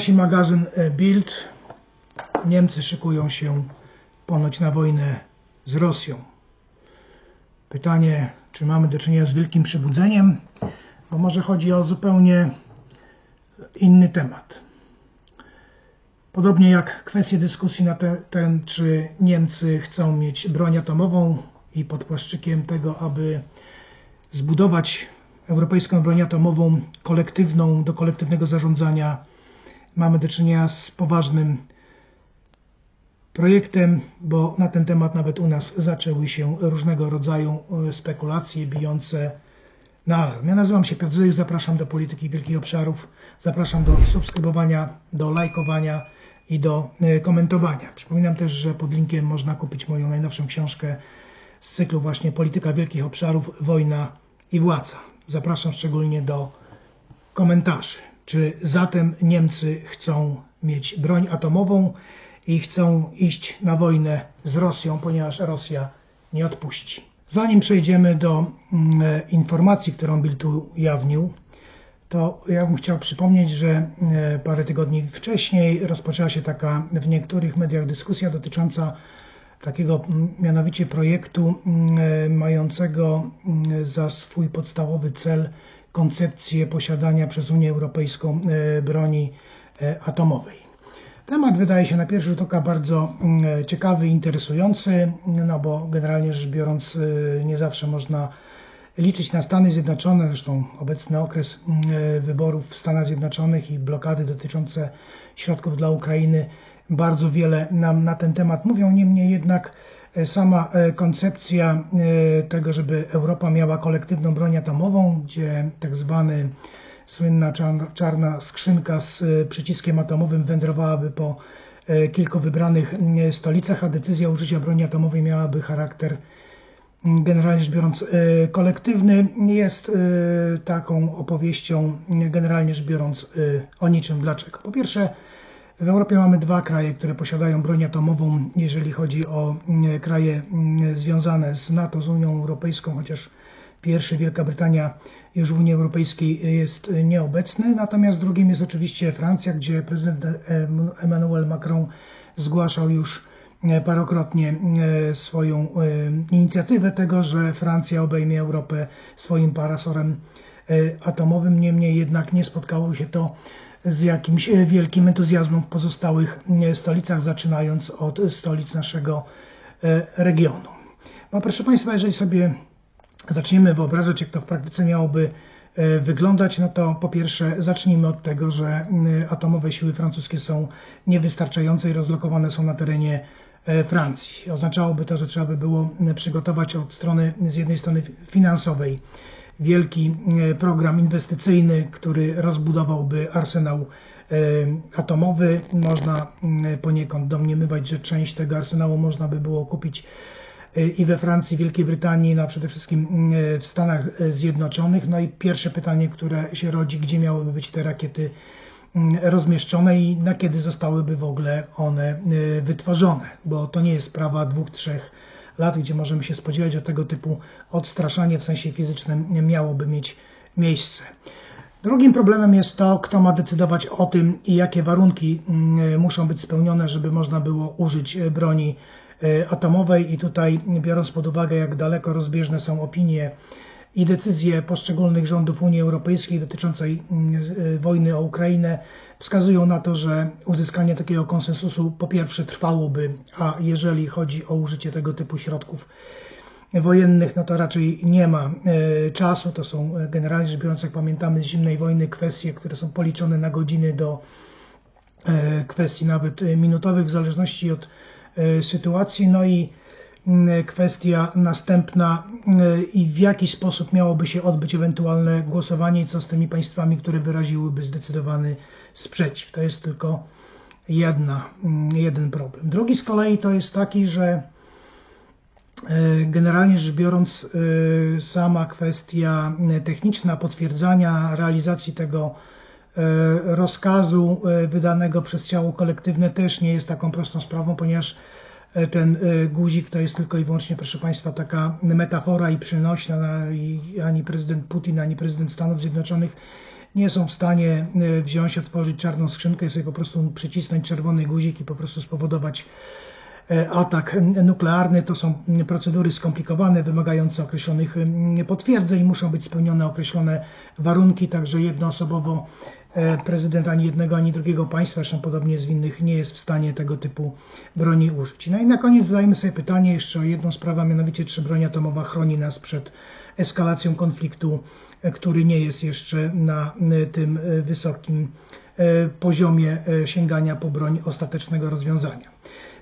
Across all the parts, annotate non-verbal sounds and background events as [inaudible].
Donosi magazyn e, Bild, Niemcy szykują się ponoć na wojnę z Rosją. Pytanie, czy mamy do czynienia z wielkim przebudzeniem, bo może chodzi o zupełnie inny temat. Podobnie jak kwestie dyskusji na te, ten, czy Niemcy chcą mieć broń atomową i pod płaszczykiem tego, aby zbudować europejską broń atomową kolektywną do kolektywnego zarządzania, mamy do czynienia z poważnym projektem, bo na ten temat nawet u nas zaczęły się różnego rodzaju e, spekulacje bijące na alarm. Ja nazywam się Piotr Zyk, zapraszam do Polityki Wielkich Obszarów, zapraszam do subskrybowania, do lajkowania i do e, komentowania. Przypominam też, że pod linkiem można kupić moją najnowszą książkę z cyklu właśnie Polityka Wielkich Obszarów, Wojna i Władza. Zapraszam szczególnie do komentarzy. Czy zatem Niemcy chcą mieć broń atomową i chcą iść na wojnę z Rosją, ponieważ Rosja nie odpuści? Zanim przejdziemy do mm, e, informacji, którą Bill tu ujawnił, to ja bym chciał przypomnieć, że e, parę tygodni wcześniej rozpoczęła się taka w niektórych mediach dyskusja dotycząca takiego mianowicie projektu e, mającego za swój podstawowy cel koncepcję posiadania przez Unię Europejską e, broni atomowej. Temat wydaje się na pierwszy rzut oka bardzo ciekawy i interesujący, no bo generalnie rzecz biorąc nie zawsze można liczyć na Stany Zjednoczone, zresztą obecny okres mm, e, wyborów w Stanach Zjednoczonych i blokady dotyczące środków dla Ukrainy bardzo wiele nam na ten temat mówią. Niemniej jednak e, sama e, koncepcja tego, żeby Europa miała kolektywną broń atomową, gdzie tak zwany słynna czarna skrzynka z przyciskiem atomowym wędrowałaby po kilku wybranych stolicach, a decyzja użycia broni atomowej miałaby charakter generalnie rzecz biorąc e, kolektywny, jest e, taką opowieścią, generalnie rzecz biorąc, e, o niczym. Dlaczego? Po pierwsze, w Europie mamy dwa kraje, które posiadają broń atomową, jeżeli chodzi o kraje związane z NATO, z Unią Europejską, chociaż pierwszy Wielka Brytania już w Unii Europejskiej jest nieobecny. Natomiast drugim jest oczywiście Francja, gdzie prezydent Emmanuel Macron zgłaszał już E, parokrotnie e, swoją e, inicjatywę tego, że Francja obejmie Europę swoim parasolem atomowym. Niemniej jednak nie spotkało się to z jakimś wielkim entuzjazmem w pozostałych stolicach, zaczynając od stolic naszego regionu. No proszę Państwa, jeżeli sobie zaczniemy wyobrażać, jak to w praktyce miałoby wyglądać, no to po pierwsze zacznijmy od tego, że atomowe siły francuskie są niewystarczające i rozlokowane są na terenie E, Francji. Oznaczałoby to, że trzeba by było przygotować od strony, z jednej strony finansowej, wielki e, program inwestycyjny, który rozbudowałby arsenał e, atomowy. Można poniekąd domniemywać, że część tego arsenału można by było kupić i we Francji, Wielkiej Brytanii, no a przede wszystkim w Stanach Zjednoczonych. No i pierwsze pytanie, które się rodzi, gdzie miałyby być te rakiety Mm, rozmieszczone i na kiedy zostałyby w ogóle one wytworzone, bo to nie jest sprawa dwóch, trzech lat, gdzie możemy się spodziewać, że tego typu odstraszanie w sensie fizycznym miałoby mieć miejsce. Drugim problemem jest to, kto ma decydować o tym i jakie warunki mm, muszą być spełnione, żeby można było użyć broni y, atomowej. I tutaj, biorąc pod uwagę, jak daleko rozbieżne są opinie i decyzje poszczególnych rządów Unii Europejskiej dotyczącej mm, y, wojny o Ukrainę wskazują na to, że uzyskanie takiego konsensusu po pierwsze trwałoby, a jeżeli chodzi o użycie tego typu środków wojennych, no to raczej nie ma y, czasu. To są y, generalnie rzecz biorąc, jak pamiętamy z zimnej wojny, kwestie, które są policzone na godziny do kwestii nawet minutowych, w zależności od sytuacji. No i kwestia następna mm, i w jaki sposób miałoby się odbyć ewentualne głosowanie co z tymi państwami, które wyraziłyby zdecydowany sprzeciw. To jest tylko jedna, mm, jeden problem. Drugi z kolei to jest taki, że e, generalnie rzecz biorąc e, sama kwestia techniczna potwierdzania realizacji tego e, rozkazu wydanego przez ciało kolektywne też nie jest taką prostą sprawą, ponieważ E, ten e, guzik to jest tylko i wyłącznie, proszę Państwa, taka metafora i przynośna. I ani prezydent Putin, ani prezydent Stanów Zjednoczonych nie są w stanie wziąć, otworzyć czarną skrzynkę i sobie po prostu przycisnąć czerwony guzik i po prostu spowodować atak nuklearny. To są procedury skomplikowane, wymagające określonych potwierdzeń, muszą być spełnione określone warunki, także jednoosobowo E, prezydent ani jednego, ani drugiego państwa, zresztą podobnie z innych, nie jest w stanie tego typu broni użyć. No i na koniec zadajmy sobie pytanie jeszcze o jedną sprawę, mianowicie czy broń atomowa chroni nas przed eskalacją konfliktu, e, który nie jest jeszcze na e, tym wysokim poziomie sięgania po broń ostatecznego rozwiązania.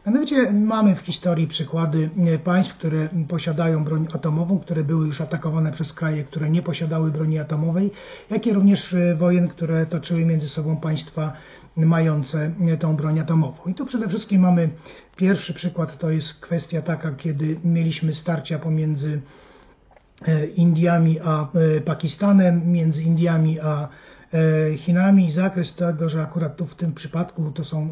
Mianowicie mamy w historii przykłady e, państw, które posiadają broń atomową, które były już atakowane przez kraje, które nie posiadały broni atomowej, jak i również e, wojen, które toczyły między sobą państwa mające e, tą broń atomową. I tu przede wszystkim mamy pierwszy przykład, to jest kwestia taka, kiedy mieliśmy starcia pomiędzy Indiami a Pakistanem, między Indiami a Chinami. Zakres tego, że akurat tu w tym przypadku to są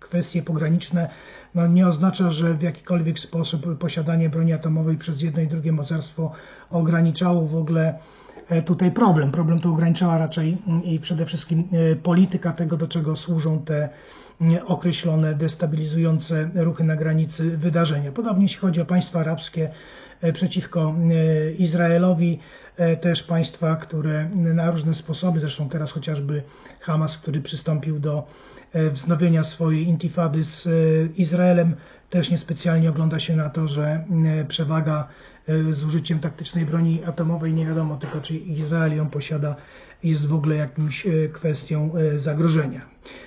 kwestie pograniczne, no nie oznacza, że w jakikolwiek sposób posiadanie broni atomowej przez jedno i drugie mocarstwo ograniczało w ogóle e, tutaj problem. Problem to ograniczała raczej mm, i przede wszystkim e, polityka tego, do czego służą te mm, określone destabilizujące ruchy na granicy wydarzenia. Podobnie jeśli chodzi o państwa arabskie e, przeciwko Izraelowi, też państwa, które na różne sposoby, zresztą teraz chociażby Hamas, który przystąpił do E, wznowienia swojej intifady z e, Izraelem też niespecjalnie ogląda się na to, że e, przewaga z użyciem taktycznej broni atomowej nie wiadomo tylko, czy Izrael ją posiada, jest w ogóle jakimś kwestią zagrożenia.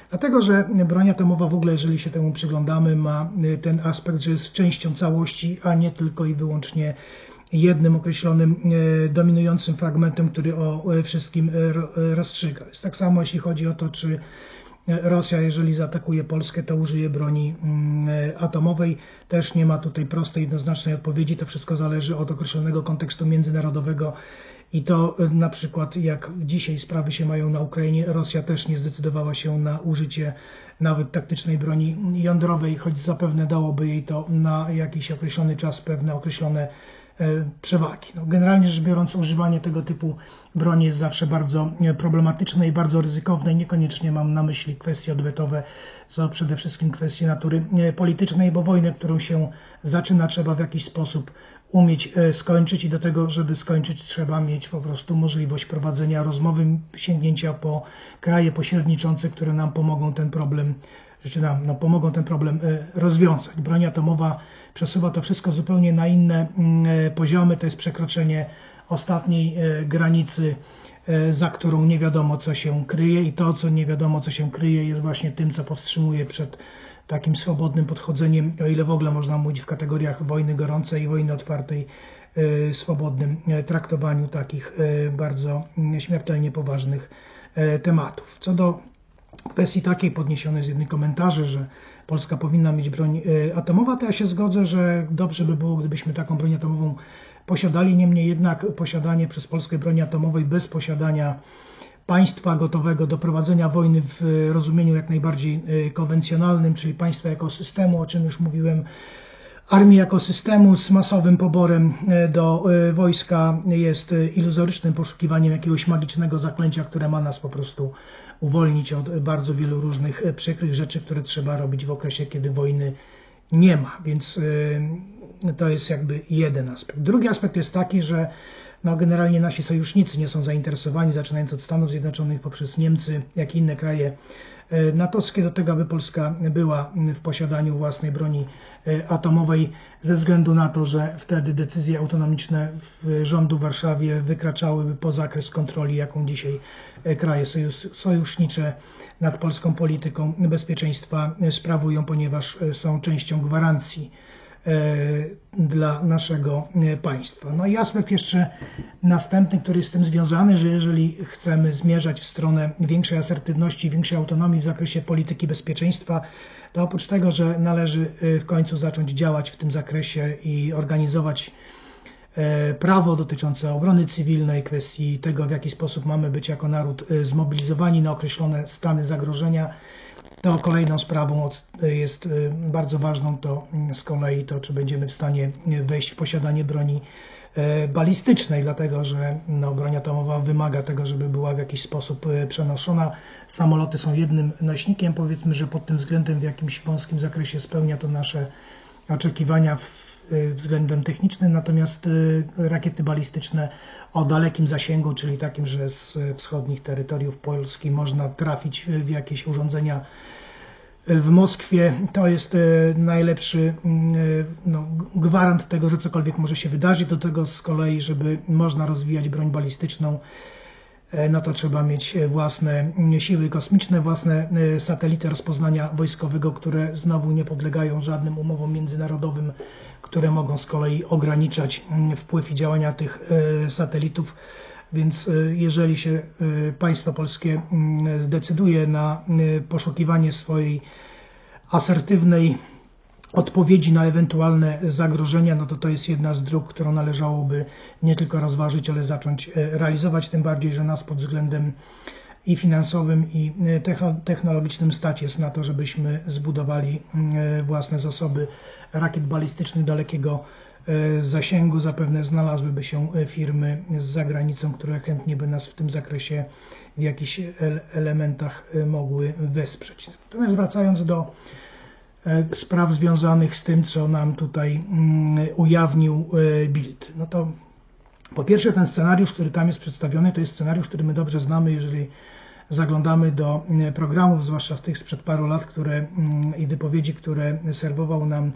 Dlatego, że broń atomowa w ogóle, jeżeli się temu przyglądamy, ma ten aspekt, że jest częścią całości, a nie tylko i wyłącznie jednym określonym dominującym fragmentem, który o wszystkim rozstrzyga. Jest tak samo, jeśli chodzi o to, czy Rosja, jeżeli zaatakuje Polskę, to użyje broni mm, atomowej. Też nie ma tutaj prostej, jednoznacznej odpowiedzi. To wszystko zależy od określonego kontekstu międzynarodowego. I to y, na przykład jak dzisiaj sprawy się mają na Ukrainie, Rosja też nie zdecydowała się na użycie nawet taktycznej broni jądrowej, choć zapewne dałoby jej to na jakiś określony czas pewne określone E, przewagi. No, generalnie rzecz biorąc, używanie tego typu broni jest zawsze bardzo e, problematyczne i bardzo ryzykowne. Niekoniecznie mam na myśli kwestie odwetowe, co przede wszystkim kwestie natury e, politycznej, bo wojnę, którą się zaczyna, trzeba w jakiś sposób umieć skończyć i do tego, żeby skończyć, trzeba mieć po prostu możliwość prowadzenia rozmowy, sięgnięcia po kraje pośredniczące, które nam pomogą ten problem rzeczy nam no, pomogą ten problem e, rozwiązać. Broń atomowa przesuwa to wszystko zupełnie na inne mm, e, poziomy. To jest przekroczenie ostatniej e, granicy, za którą nie wiadomo, co się kryje, i to, co nie wiadomo, co się kryje, jest właśnie tym, co powstrzymuje przed takim swobodnym podchodzeniem, o ile w ogóle można mówić w kategoriach wojny gorącej i wojny otwartej, swobodnym traktowaniu takich bardzo mm, śmiertelnie poważnych tematów. Co do kwestii takiej podniesionej z jednych komentarzy, że Polska powinna mieć broń e, atomowa, to ja się zgodzę, że dobrze by było, gdybyśmy taką broń atomową posiadali. Niemniej jednak posiadanie przez Polskę broni atomowej bez posiadania państwa gotowego do prowadzenia wojny w rozumieniu jak najbardziej e, konwencjonalnym, czyli państwa jako systemu, o czym już mówiłem, armii jako systemu z masowym poborem e, do wojska jest iluzorycznym poszukiwaniem jakiegoś magicznego zaklęcia, które ma nas po prostu uwolnić od bardzo wielu różnych e, przykrych rzeczy, które trzeba robić w okresie, kiedy wojny nie ma. Więc e, to jest jakby jeden aspekt. Drugi aspekt jest taki, że no generalnie nasi sojusznicy nie są zainteresowani, zaczynając od Stanów Zjednoczonych poprzez Niemcy, jak i inne kraje E, natowskie do tego, aby Polska była w posiadaniu własnej broni e, atomowej, ze względu na to, że wtedy decyzje autonomiczne rządu w Warszawie wykraczałyby poza zakres kontroli, jaką dzisiaj e, kraje sojusznicze nad polską polityką bezpieczeństwa sprawują, ponieważ są częścią gwarancji. E, dla naszego e, państwa. No i aspekt jeszcze następny, który jest z tym związany, że jeżeli chcemy zmierzać w stronę większej asertywności, większej autonomii w zakresie polityki bezpieczeństwa, to oprócz tego, że należy e, w końcu zacząć działać w tym zakresie i organizować prawo dotyczące obrony cywilnej, kwestii tego, w jaki sposób mamy być jako naród zmobilizowani na określone stany zagrożenia, to kolejną sprawą jest y, bardzo ważną to mm, z kolei to, czy będziemy w stanie wejść w posiadanie broni balistycznej, dlatego że no, broń atomowa wymaga tego, żeby była w jakiś sposób przenoszona. Samoloty są jednym nośnikiem, powiedzmy, że pod tym względem w jakimś wąskim zakresie spełnia to nasze oczekiwania względem technicznym, natomiast rakiety balistyczne o dalekim zasięgu, czyli takim, że z wschodnich terytoriów Polski można trafić w jakieś urządzenia w Moskwie. To jest e, najlepszy no, gwarant tego, że cokolwiek może się wydarzyć. Do tego z kolei, żeby można rozwijać broń balistyczną, no to trzeba mieć własne siły kosmiczne, własne satelity rozpoznania wojskowego, które znowu nie podlegają żadnym umowom międzynarodowym, które mogą z kolei ograniczać mm, wpływ i działania tych satelitów. Więc jeżeli się państwo polskie mm, zdecyduje na poszukiwanie swojej asertywnej odpowiedzi na ewentualne zagrożenia, no to to jest jedna z dróg, którą należałoby nie tylko rozważyć, ale zacząć e, realizować, tym bardziej, że nas pod względem i finansowym, i e, technologicznym stać jest na to, żebyśmy zbudowali e, własne zasoby rakiet balistycznych dalekiego zasięgu. Zapewne znalazłyby się firmy z zagranicą, które chętnie by nas w tym zakresie w jakichś elementach mogły wesprzeć. Natomiast wracając do E, spraw związanych z tym, co nam tutaj mm, ujawnił e, Bild. No to po pierwsze ten scenariusz, który tam jest przedstawiony, to jest scenariusz, który my dobrze znamy, jeżeli zaglądamy do mm, programów, zwłaszcza tych sprzed paru lat, które mm, i wypowiedzi, które serwował nam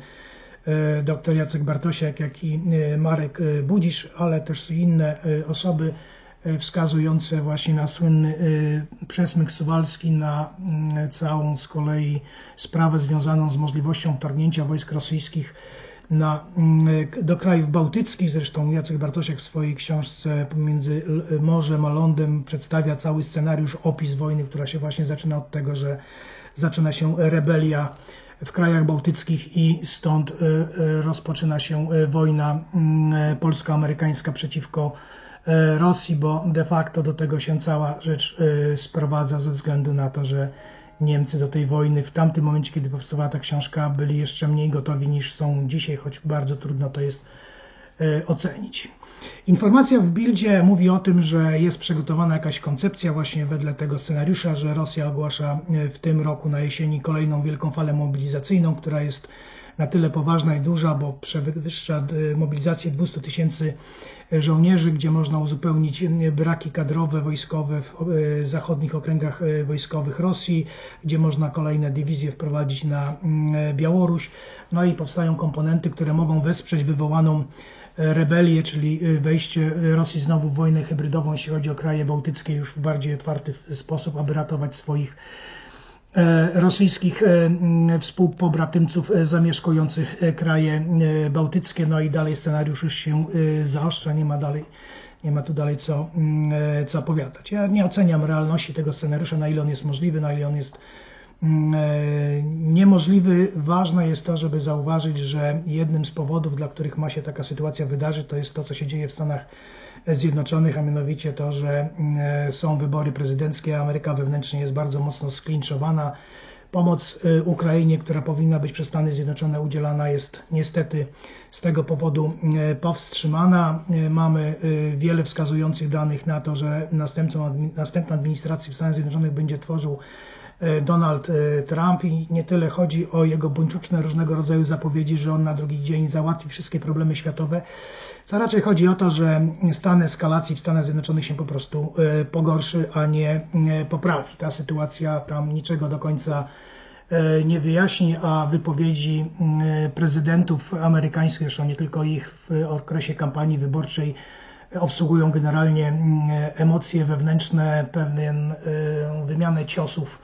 e, dr Jacek Bartosiak, jak i Marek Budzisz, ale też inne osoby, E, wskazujące właśnie na słynny e, przesmyk suwalski, na mm, całą z kolei sprawę związaną z możliwością wtargnięcia wojsk rosyjskich na, mm, do krajów bałtyckich. Zresztą Jacek Bartosiak w swojej książce Pomiędzy Morzem a Lądem przedstawia cały scenariusz, opis wojny, która się właśnie zaczyna od tego, że zaczyna się rebelia w krajach bałtyckich i stąd e, rozpoczyna się wojna mm, polsko-amerykańska przeciwko Rosji, bo de facto do tego się cała rzecz sprowadza ze względu na to, że Niemcy do tej wojny w tamtym momencie, kiedy powstawała ta książka, byli jeszcze mniej gotowi niż są dzisiaj, choć bardzo trudno to jest e, ocenić. Informacja w Bildzie mówi o tym, że jest przygotowana jakaś koncepcja właśnie wedle tego scenariusza, że Rosja ogłasza w tym roku na jesieni kolejną wielką falę mobilizacyjną, która jest na tyle poważna i duża, bo przewyższa mobilizację 200 tysięcy żołnierzy, gdzie można uzupełnić braki kadrowe wojskowe w e, zachodnich okręgach e, wojskowych Rosji, gdzie można kolejne dywizje wprowadzić na mm, Białoruś. No i powstają komponenty, które mogą wesprzeć wywołaną e, rebelię, czyli wejście Rosji znowu w wojnę hybrydową, jeśli chodzi o kraje bałtyckie, już w bardziej otwarty sposób, aby ratować swoich E, rosyjskich e, współpobratymców e, zamieszkujących kraje bałtyckie. No i dalej scenariusz już się zaostrza, nie ma dalej nie ma tu dalej co, co opowiadać. Ja nie oceniam realności tego scenariusza, na ile on jest możliwy, na ile on jest niemożliwy. Ważne jest to, żeby zauważyć, że jednym z powodów, dla których ma się taka sytuacja wydarzyć, to jest to, co się dzieje w Stanach Zjednoczonych, a mianowicie to, że mm, są wybory prezydenckie, Ameryka wewnętrznie jest bardzo mocno sklinczowana. Pomoc y, Ukrainie, która powinna być przez Stany Zjednoczone udzielana, jest niestety z tego powodu y, powstrzymana. Y, mamy wiele wskazujących danych na to, że następcą, administracji w Stanach Zjednoczonych będzie tworzył Donald Trump i nie tyle chodzi o jego buńczuczne różnego rodzaju zapowiedzi, że on na drugi dzień załatwi wszystkie problemy światowe, co raczej chodzi o to, że stan eskalacji w Stanach Zjednoczonych się po prostu e, pogorszy, a nie poprawi. Ta sytuacja tam niczego do końca e, nie wyjaśni, a wypowiedzi prezydentów amerykańskich, zresztą nie tylko ich w okresie kampanii wyborczej, obsługują generalnie emocje wewnętrzne, pewną e, wymianę ciosów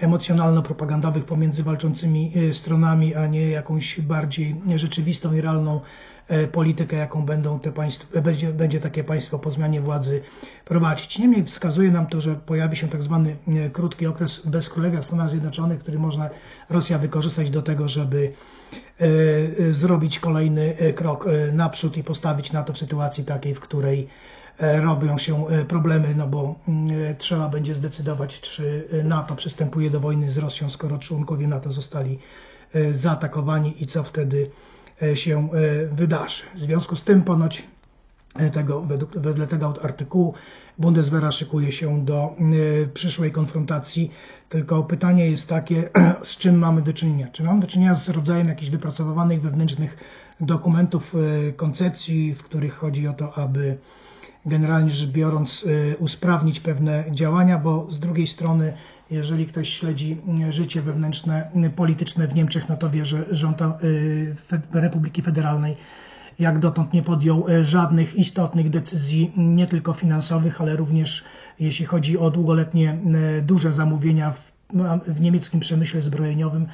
emocjonalno-propagandowych pomiędzy walczącymi stronami, a nie jakąś bardziej rzeczywistą i realną E, politykę, jaką będą te państwa, będzie, będzie takie państwo po zmianie władzy prowadzić. Niemniej wskazuje nam to, że pojawi się tak zwany e, krótki okres bezkrólewia w Stanach Zjednoczonych, który można Rosja wykorzystać do tego, żeby e, zrobić kolejny krok naprzód i postawić na to w sytuacji takiej, w której robią się problemy, no bo mm, trzeba będzie zdecydować, czy NATO przystępuje do wojny z Rosją, skoro członkowie NATO zostali zaatakowani i co wtedy się wydarzy. W związku z tym ponoć tego, według, wedle tego artykułu Bundeswehra szykuje się do przyszłej konfrontacji. Tylko pytanie jest takie, [clears throat] z czym mamy do czynienia? Czy mamy do czynienia z rodzajem jakichś wypracowanych wewnętrznych dokumentów, koncepcji, w których chodzi o to, aby generalnie rzecz biorąc usprawnić pewne działania, bo z drugiej strony jeżeli ktoś śledzi życie wewnętrzne, polityczne w Niemczech, no to wie, że rząd Republiki Federalnej jak dotąd nie podjął żadnych istotnych decyzji, nie tylko finansowych, ale również jeśli chodzi o długoletnie duże zamówienia w, w niemieckim przemyśle zbrojeniowym,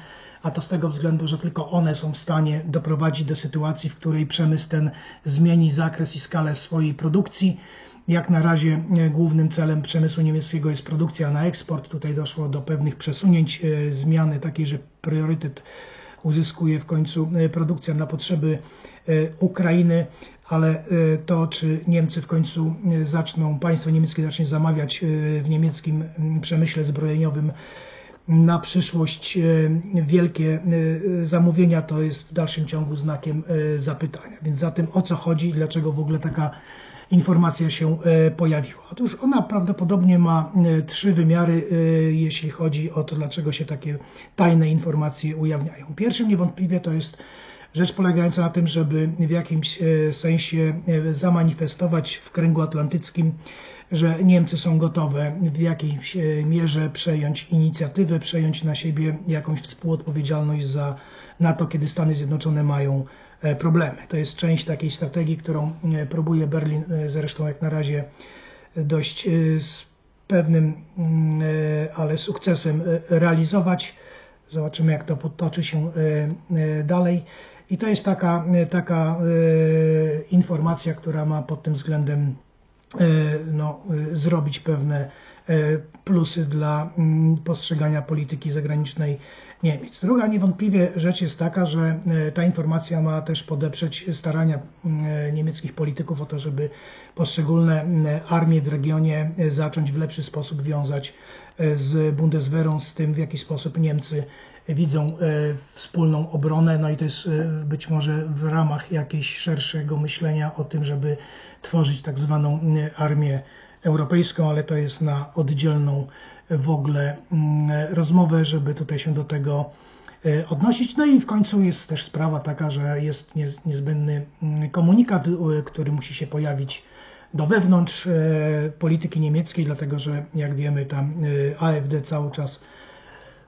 a to z tego względu, że tylko one są w stanie doprowadzić do sytuacji, w której przemysł ten zmieni zakres i skalę swojej produkcji. Jak na razie głównym celem przemysłu niemieckiego jest produkcja na eksport. Tutaj doszło do pewnych przesunięć, zmiany takiej, że priorytet uzyskuje w końcu produkcja na potrzeby Ukrainy, ale to, czy Niemcy w końcu zaczną, państwo niemieckie zacznie zamawiać w niemieckim przemyśle zbrojeniowym na przyszłość wielkie zamówienia, to jest w dalszym ciągu znakiem zapytania. Więc za tym o co chodzi i dlaczego w ogóle taka informacja się pojawiła. Otóż ona prawdopodobnie ma trzy wymiary, jeśli chodzi o to, dlaczego się takie tajne informacje ujawniają. Pierwszym niewątpliwie to jest rzecz polegająca na tym, żeby w jakimś sensie zamanifestować w kręgu atlantyckim, że Niemcy są gotowe w jakiejś mierze przejąć inicjatywę, przejąć na siebie jakąś współodpowiedzialność za NATO, kiedy Stany Zjednoczone mają problemy. To jest część takiej strategii, którą próbuje Berlin zresztą jak na razie dość z pewnym, ale sukcesem realizować. Zobaczymy, jak to potoczy się dalej. I to jest taka, taka informacja, która ma pod tym względem no, zrobić pewne plusy dla postrzegania polityki zagranicznej Niemiec. Druga niewątpliwie rzecz jest taka, że ta informacja ma też podeprzeć starania niemieckich polityków o to, żeby poszczególne armie w regionie zacząć w lepszy sposób wiązać z Bundeswehrą, z tym w jaki sposób Niemcy widzą wspólną obronę, no i to jest być może w ramach jakiegoś szerszego myślenia o tym, żeby tworzyć tak zwaną armię europejską, ale to jest na oddzielną w ogóle rozmowę, żeby tutaj się do tego odnosić. No i w końcu jest też sprawa taka, że jest niezbędny komunikat, który musi się pojawić do wewnątrz polityki niemieckiej, dlatego że jak wiemy tam AfD cały czas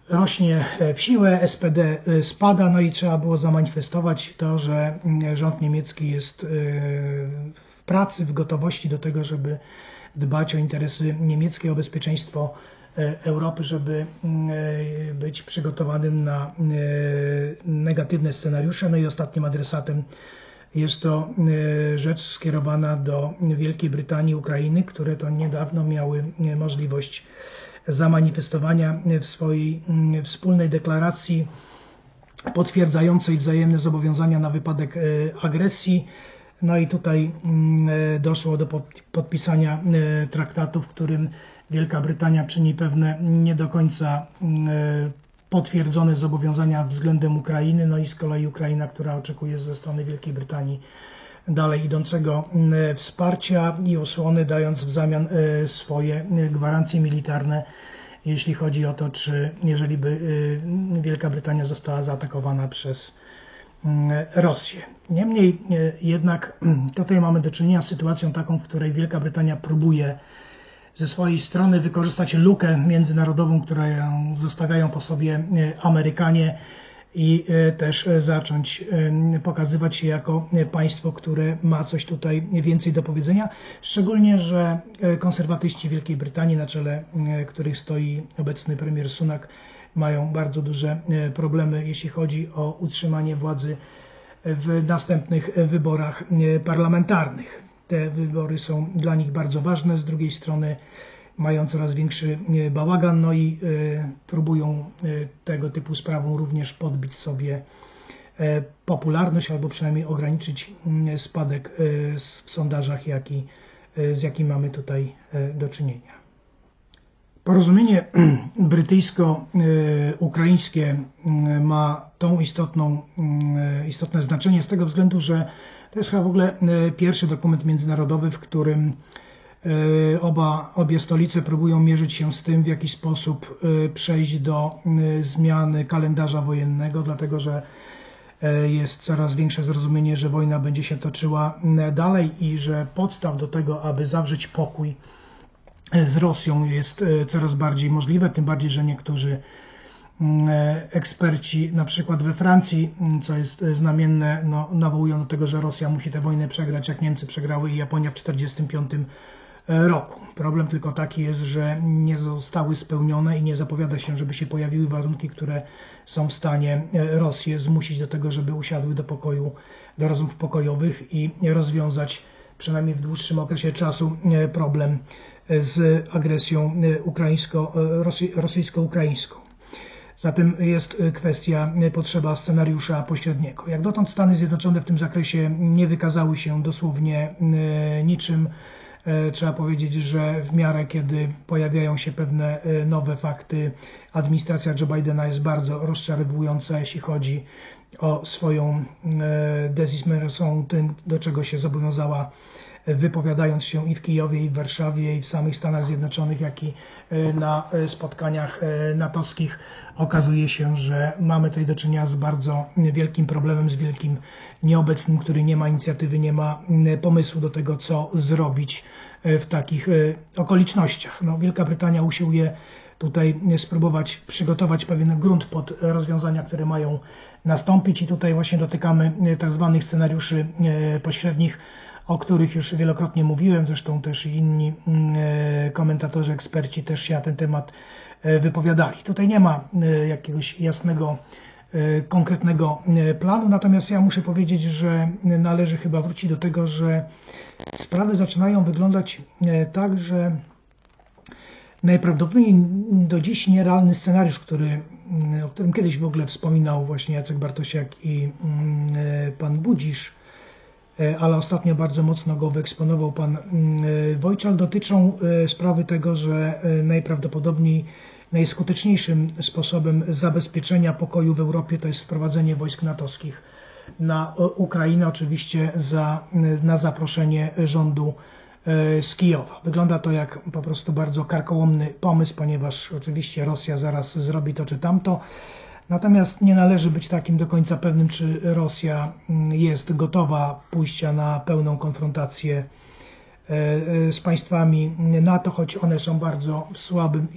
rośnie w siłę, SPD spada, no i trzeba było zamanifestować to, że rząd niemiecki jest w pracy, w gotowości do tego, żeby dbać o interesy niemieckie, o bezpieczeństwo Europy, żeby być przygotowanym na negatywne scenariusze. No i ostatnim adresatem jest to rzecz skierowana do Wielkiej Brytanii, Ukrainy, które to niedawno miały możliwość zamanifestowania w swojej wspólnej deklaracji potwierdzającej wzajemne zobowiązania na wypadek agresji. No i tutaj doszło do podpisania traktatu, w którym Wielka Brytania czyni pewne nie do końca potwierdzone zobowiązania względem Ukrainy, no i z kolei Ukraina, która oczekuje ze strony Wielkiej Brytanii dalej idącego wsparcia i osłony, dając w zamian swoje gwarancje militarne, jeśli chodzi o to, czy jeżeli by Wielka Brytania została zaatakowana przez Rosję. Niemniej jednak [clears throat] tutaj mamy do czynienia z sytuacją taką, w której Wielka Brytania próbuje ze swojej strony wykorzystać lukę międzynarodową, którą zostawiają po sobie Amerykanie i też zacząć pokazywać się jako państwo, które ma coś tutaj więcej do powiedzenia. Szczególnie, że konserwatyści Wielkiej Brytanii, na czele których stoi obecny premier Sunak, mają bardzo duże problemy, jeśli chodzi o utrzymanie władzy w następnych wyborach parlamentarnych. Te wybory są dla nich bardzo ważne, z drugiej strony mają coraz większy bałagan, no i próbują tego typu sprawą również podbić sobie popularność albo przynajmniej ograniczyć spadek w sondażach, jaki, z jakim mamy tutaj do czynienia. Porozumienie [clears throat] brytyjsko-ukraińskie ma tą istotną, istotne znaczenie z tego względu, że to jest chyba w ogóle pierwszy dokument międzynarodowy, w którym oba, obie stolice próbują mierzyć się z tym, w jaki sposób przejść do zmiany kalendarza wojennego, dlatego że jest coraz większe zrozumienie, że wojna będzie się toczyła dalej i że podstaw do tego, aby zawrzeć pokój z Rosją jest e, coraz bardziej możliwe, tym bardziej, że niektórzy e, eksperci, na przykład we Francji, mm, co jest e, znamienne, no, nawołują do tego, że Rosja musi tę wojnę przegrać, jak Niemcy przegrały i Japonia w 1945 roku. Problem tylko taki jest, że nie zostały spełnione i nie zapowiada się, żeby się pojawiły warunki, które są w stanie Rosję zmusić do tego, żeby usiadły do pokoju, do rozmów pokojowych i rozwiązać przynajmniej w dłuższym okresie czasu problem z agresją e, e, rosyjsko-ukraińską. Zatem jest e, kwestia potrzeba scenariusza pośredniego. Jak dotąd Stany Zjednoczone w tym zakresie nie wykazały się dosłownie niczym. Trzeba powiedzieć, że w miarę kiedy pojawiają się pewne nowe fakty, administracja Joe Bidena jest bardzo rozczarowująca, jeśli chodzi o swoją dezismeracją, tym, do czego się zobowiązała wypowiadając się i w Kijowie, i w Warszawie, i w samych Stanach Zjednoczonych, jak i e, na e, spotkaniach e, natowskich, okazuje się, że mamy tutaj do czynienia z bardzo wielkim problemem, z wielkim nieobecnym, który nie ma inicjatywy, nie ma pomysłu do tego, co zrobić w takich okolicznościach. No, Wielka Brytania usiłuje tutaj spróbować przygotować pewien grunt pod rozwiązania, które mają nastąpić. I tutaj właśnie dotykamy tak zwanych scenariuszy pośrednich, o których już wielokrotnie mówiłem, zresztą też inni mm, e, komentatorzy, eksperci też się na ten temat e, wypowiadali. Tutaj nie ma e, jakiegoś jasnego, konkretnego planu, natomiast ja muszę powiedzieć, że należy chyba wrócić do tego, że sprawy zaczynają wyglądać tak, że najprawdopodobniej do dziś nierealny scenariusz, który, mm, o którym kiedyś w ogóle wspominał właśnie Jacek Bartosiak i mm, pan Budzisz, ale ostatnio bardzo mocno go wyeksponował pan mm, e, Wojczal, dotyczą e, sprawy tego, że najprawdopodobniej najskuteczniejszym sposobem zabezpieczenia pokoju w Europie to jest wprowadzenie wojsk natowskich na Ukrainę, oczywiście za, na zaproszenie rządu z Kijowa. Wygląda to jak po prostu bardzo karkołomny pomysł, ponieważ oczywiście Rosja zaraz zrobi to czy tamto. Natomiast nie należy być takim do końca pewnym, czy Rosja mm, jest gotowa pójścia na pełną konfrontację e, e, z państwami NATO, choć one są bardzo w słabym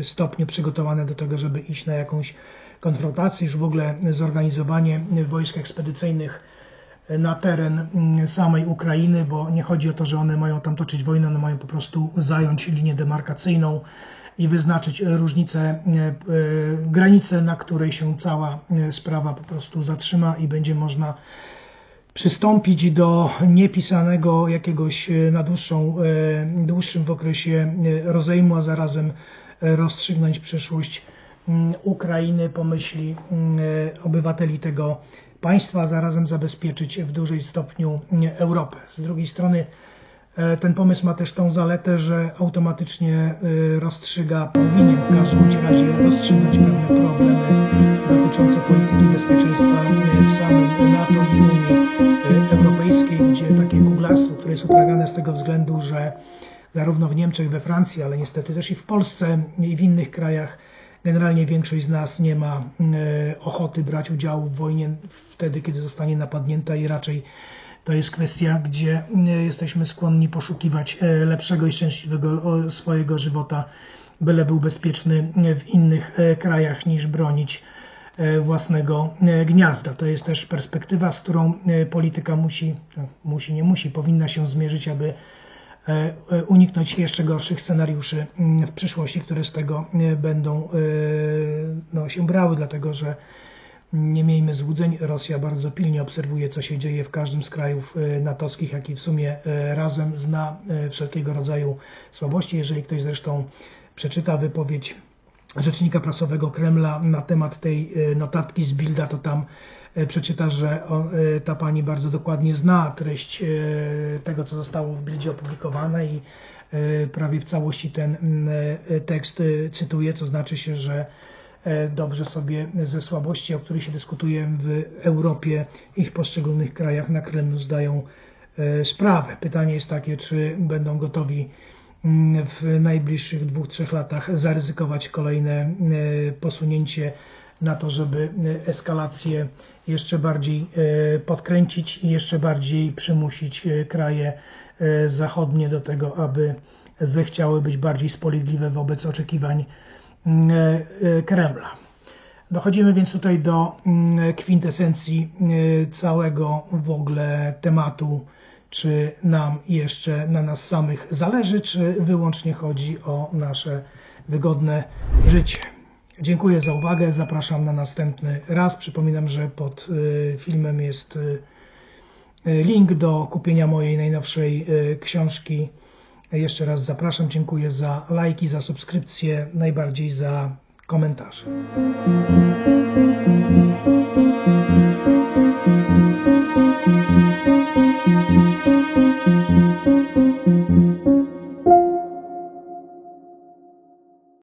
e, stopniu przygotowane do tego, żeby iść na jakąś konfrontację. Już w ogóle zorganizowanie wojsk ekspedycyjnych na teren mm, samej Ukrainy, bo nie chodzi o to, że one mają tam toczyć wojnę, one mają po prostu zająć linię demarkacyjną i wyznaczyć różnicę, e, e, granicę, na której się cała e, sprawa po prostu zatrzyma i będzie można przystąpić do niepisanego jakiegoś na dłuższą, dłuższym w okresie rozejmu, a zarazem rozstrzygnąć przyszłość Ukrainy po myśli obywateli tego państwa, a zarazem zabezpieczyć w dużej stopniu Europę. Z drugiej strony E, ten pomysł ma też tą zaletę, że automatycznie e, rozstrzyga, powinien w każdym razie rozstrzygnąć pewne problemy dotyczące polityki bezpieczeństwa e, w samym NATO i Unii Europejskiej, gdzie takie kuglarstwo, które jest uprawiane z tego względu, że zarówno w Niemczech, we Francji, ale niestety też i w Polsce i w innych krajach generalnie większość z nas nie ma ochoty brać udziału w wojnie wtedy, kiedy zostanie napadnięta i raczej to jest kwestia, gdzie e, jesteśmy skłonni poszukiwać e, lepszego i szczęśliwego swojego żywota, byle był bezpieczny w innych e, krajach niż bronić własnego gniazda. To jest też perspektywa, z którą polityka musi, musi, nie musi, powinna się zmierzyć, aby uniknąć jeszcze gorszych scenariuszy w przyszłości, które z tego będą no, się brały, dlatego że nie miejmy złudzeń, Rosja bardzo pilnie obserwuje, co się dzieje w każdym z krajów e, natowskich, jak i w sumie e, razem zna e, wszelkiego rodzaju słabości. Jeżeli ktoś zresztą przeczyta wypowiedź rzecznika prasowego Kremla na temat tej notatki z Bilda, to tam przeczyta, że ta pani bardzo dokładnie zna treść tego, co zostało w Bildzie opublikowane i prawie w całości ten mm, tekst e, cytuję, co znaczy się, że dobrze sobie ze słabości, o których się dyskutuje w Europie i w poszczególnych krajach na Kremlu zdają e, sprawę. Pytanie jest takie, czy będą gotowi mm, w najbliższych dwóch, trzech latach zaryzykować kolejne e, posunięcie na to, żeby e, eskalację jeszcze bardziej e, podkręcić i jeszcze bardziej przymusić e, kraje e, zachodnie do tego, aby zechciały być bardziej spolegliwe wobec oczekiwań e, e, Kremla. Dochodzimy więc tutaj do mm, kwintesencji e, całego w ogóle tematu, czy nam jeszcze na nas samych zależy, czy wyłącznie chodzi o nasze wygodne życie. Dziękuję za uwagę, zapraszam na następny raz. Przypominam, że pod e, filmem jest e, link do kupienia mojej najnowszej e, książki. Jeszcze raz zapraszam, dziękuję za lajki, za subskrypcje, najbardziej za komentarze.